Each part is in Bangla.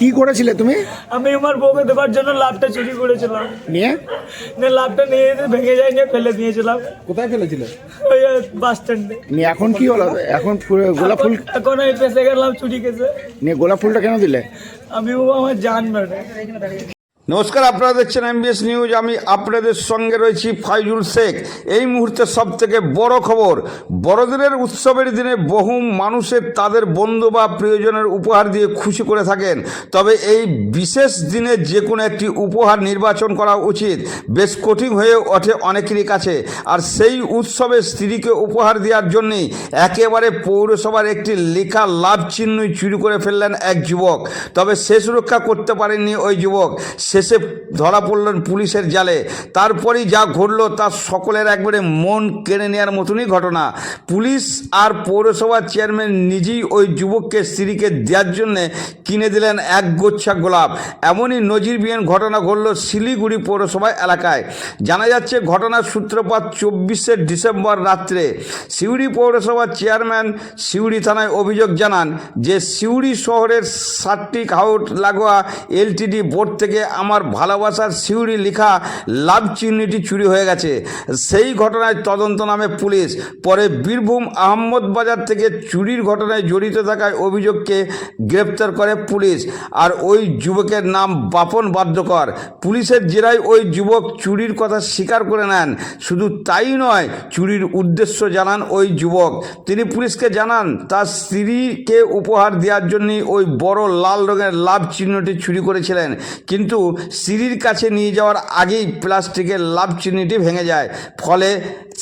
কি করেছিলে তুমি? আমি আমার বউকে দেবার জন্য লাভটা চুরি করেছিলাম। নিয়ে? নিয়ে লাভটা নিয়ে ভেঙে যায় নিয়ে ফেলে দিয়েছিলাম। কোথায় ফেলেছিলে? ওই বাস স্ট্যান্ডে নিয়ে এখন কি হলো? এখন গোলাপ ফুল এখন আমি পেশে গেলাম চুরি কেসে নিয়ে গোলাপ ফুলটা কেন দিলে? আমি ও আমার জান মেরে। নমস্কার, আপনারা দেখছেন এমবিএস নিউজ আমি আপনাদের সঙ্গে রয়েছি ফাইজুল শেখ। এই মুহূর্তে সব থেকে বড় খবর, বড়দিনের উৎসবের দিনে বহু মানুষের তাদের বন্ধু বা প্রিয়জনের উপহার দিয়ে খুশি করে থাকেন। তবে এই বিশেষ দিনে যে কোনো একটি উপহার নির্বাচন করা উচিত। বেশ কঠিন হয়ে ওঠে অনেকেরই কাছে। আর সেই উৎসবে স্ত্রীকে উপহার দেওয়ার জন্যই একেবারে পৌরসভার একটি লেখা লাভ চিহ্নই চুরি করে ফেললেন এক যুবক। তবে সে সুরক্ষা করতে পারেননি ওই যুবক। শেষে ধরা পড়লেন পুলিশের জালে। তারপরেই যা ঘটলো তা সকলের একবারে মন কেড়ে নেওয়ার মতনই ঘটনা। পুলিশ আর পৌরসভার চেয়ারম্যান নিজেই ওই যুবককে স্ত্রীকে দেওয়ার জন্যে কিনে দিলেন এক গোচ্ছা গোলাপ। এমনই নজিরবিহীন ঘটনা ঘটল শিলিগুড়ি পৌরসভা এলাকায়। জানা যাচ্ছে ঘটনার সূত্রপাত চব্বিশে ডিসেম্বর রাত্রে। সিউড়ি পৌরসভার চেয়ারম্যান সিউড়ি থানায় অভিযোগ জানান যে সিউড়ি শহরের সাতটি হাউট লাগোয়া এলটিডি বোর্ড থেকে আমার ভালোবাসার সিউড়ি লেখা লাভ চিহ্নটি চুরি হয়ে গেছে। সেই ঘটনায় তদন্ত নামে পুলিশ। পরে বীরভূম আহমদবাজার থেকে চুরির ঘটনায় জড়িত থাকায় অভিযোগকে গ্রেপ্তার করে পুলিশ। আর ওই যুবকের নাম বাপন বাদ্যকর। পুলিশের জেরায় ওই যুবক চুরির কথা স্বীকার করে নেন। শুধু তাই নয়, চুরির উদ্দেশ্য জানান ওই যুবক। তিনি পুলিশকে জানান, তার স্ত্রীকে উপহার দেওয়ার জন্যই ওই বড় লাল রঙের লাভ চিহ্নটি চুরি করেছিলেন। কিন্তু স্ত্রীর কাছে নিয়ে যাওয়ার আগেই প্লাস্টিকের লাভ চিহ্নটি ভেঙে যায়। ফলে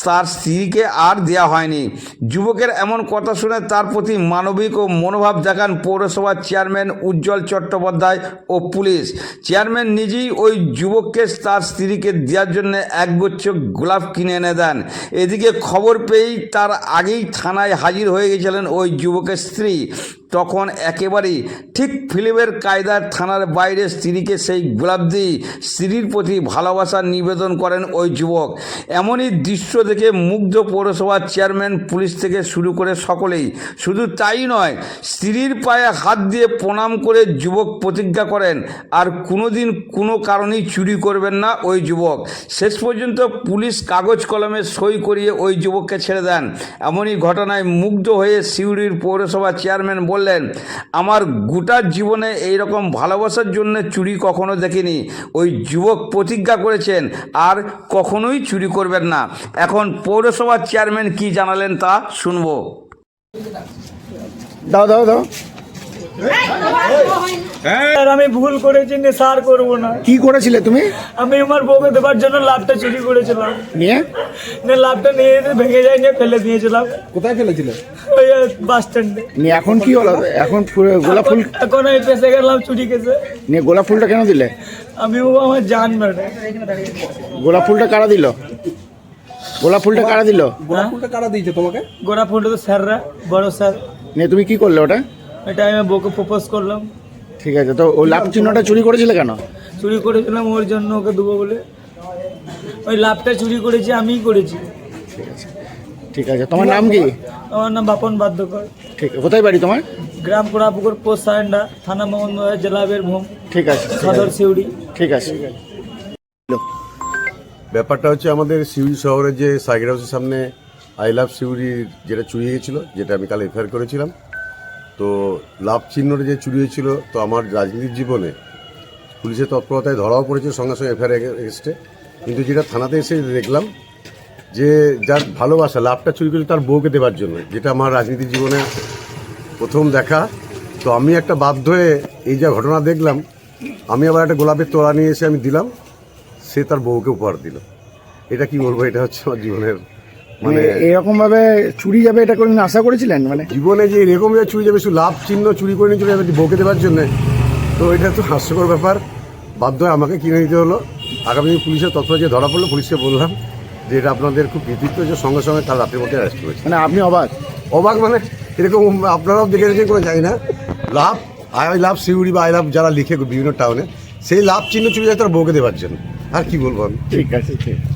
তার স্ত্রীকে আর দেওয়া হয়নি। যুবকের এমন কথা শুনে তার প্রতি মানবিক ও মনোভাব দেখান পৌরসভার চেয়ারম্যান উজ্জ্বল চট্টোপাধ্যায় ও পুলিশ। চেয়ারম্যান নিজেই ওই যুবককে তার স্ত্রীকে দেওয়ার জন্য একগুচ্ছ গোলাপ কিনে এনে দেন। এদিকে খবর পেয়েই তার আগেই থানায় হাজির হয়ে গেছিলেন ওই যুবকের স্ত্রী। তখন একেবারেই ঠিক ফিল্মের কায়দার থানার বাইরে স্ত্রীকে সেই গোলাপ দিয়ে স্ত্রীর প্রতি ভালোবাসা নিবেদন করেন ওই যুবক। এমনই দৃশ্য দেখে মুগ্ধ পৌরসভার চেয়ারম্যান, পুলিশ থেকে শুরু করে সকলেই। শুধু তাই নয়, স্ত্রীর পায়ে হাত দিয়ে প্রণাম করে যুবক প্রতিজ্ঞা করেন, আর কোনোদিন কোনো কারণেই চুরি করবেন না ওই যুবক। শেষ পর্যন্ত পুলিশ কাগজ কলমে সই করিয়ে ওই যুবককে ছেড়ে দেন। এমনই ঘটনায় মুগ্ধ হয়ে সিউড়ির পৌরসভা চেয়ারম্যান বললেন, আমার গোটা জীবনে এই রকম ভালোবাসার জন্য চুরি কখনো দেখিনি। ওই যুবক প্রতিজ্ঞা করেছেন, আর কখনোই চুরি করবেন না। এখন পৌরসভার চেয়ারম্যান কি জানালেন তা শুনব। দাও দাও দাও। আর আমি ভুল করেছি নেশার করব না। কি করেছিলে তুমি? আমি আমার বউকে দেওয়ার জন্য লাভটা চুরি করেছিলাম। নিয়ে? নিয়ে লাভটা নিয়ে ভেঙে যায় নিয়ে ফেলে দিয়েছিলাম। কোথায় ফেলেছিলে? ওই বাস স্ট্যান্ডে। নিয়ে এখন কি হলো? এখন গোলাপ ফুল এখন আমি পেশে গেলাম চুরি কেসে নিয়ে গোলাপ ফুলটা কেন দিলে? আমি ও আমার জান মেরে। গোলাপ ফুলটা কারা দিল? গোলাপ ফুলটা কারা দিল? গোলাপ ফুলটা কারা দিয়েছে তোমাকে? গোড়া ফুলটা তো স্যাররা বড় স্যার। নিয়ে তুমি কি করলে ওটা? এটা আমি বউকে প্রপোজ করলাম। ঠিক আছে তো ওই লাভ চিহ্নটা চুরি করেছিলে কেন? চুরি করেছিলাম ওর জন্য ওকে দেবো বলে। ওই লাভটা চুরি করেছি আমিই করেছি। ঠিক আছে ঠিক আছে। তোমার নাম কি? আমার নাম বাপন বাদ্যকর ঠিক আছে কোথায় বাড়ি তোমার? গ্রাম কোড়াপুকুর পোস্ট সারেন্ডা থানা মোহাম্মদবাজার জেলা বীরভূম ঠিক আছে ঠিক সদর আছে, সিউড়ি। ঠিক আছে। ব্যাপারটা হচ্ছে আমাদের সিউড়ি শহরের যে সাইকেল হাউসের সামনে আই লাভ সিউড়ির যেটা চুরি হয়েছিল যেটা আমি কাল এফআইআর করেছিলাম তো লাভ চিহ্নটা যে চুরি হয়েছিল, তো আমার রাজনীতির জীবনে পুলিশের তৎপরতায় ধরাও পড়েছে সঙ্গে সঙ্গে এফআইআর এগেস্টে কিন্তু যেটা থানাতে এসে দেখলাম যে যার ভালোবাসা, লাভটা চুরি করেছে তার বউকে দেওয়ার জন্য, যেটা আমার রাজনীতির জীবনে প্রথম দেখা। তো আমি একটা বাধ্য হয়ে এই যা ঘটনা দেখলাম, আমি আবার একটা গোলাপের তোড়া নিয়ে এসে আমি দিলাম, সে তার বউকে উপহার দিল। এটা কি বলব? এটা হচ্ছে আমার জীবনের মানে এরকম ভাবে চুরি যাবে এটা কোনদিন আশা করেছিলেন? মানে জীবনে যে এরকম যে চুরি যাবে শুধু লাভ চিহ্ন চুরি করে নিয়ে চলে যাবে বউকে দেওয়ার জন্য। তো এটা তো হাস্যকর ব্যাপার। বাধ্য হয়ে আমাকে কিনে নিতে হলো। আগামী দিন পুলিশের তৎপর যে ধরা পড়ল পুলিশকে বললাম যে এটা আপনাদের খুব কৃতিত্ব যে সঙ্গে সঙ্গে কাল রাতের মধ্যে অ্যারেস্ট করেছে। মানে আপনি অবাক? অবাক মানে এরকম আপনারাও দেখে রেখেছেন কোনো জানি না। লাভ আই লাভ সিউড়ি বা আই লাভ যারা লিখে বিভিন্ন টাউনে সেই লাভ চিহ্ন চুরি যায় তার বউকে দেওয়ার জন্য। আর কি বলব আমি? ঠিক আছে ঠিক। আছে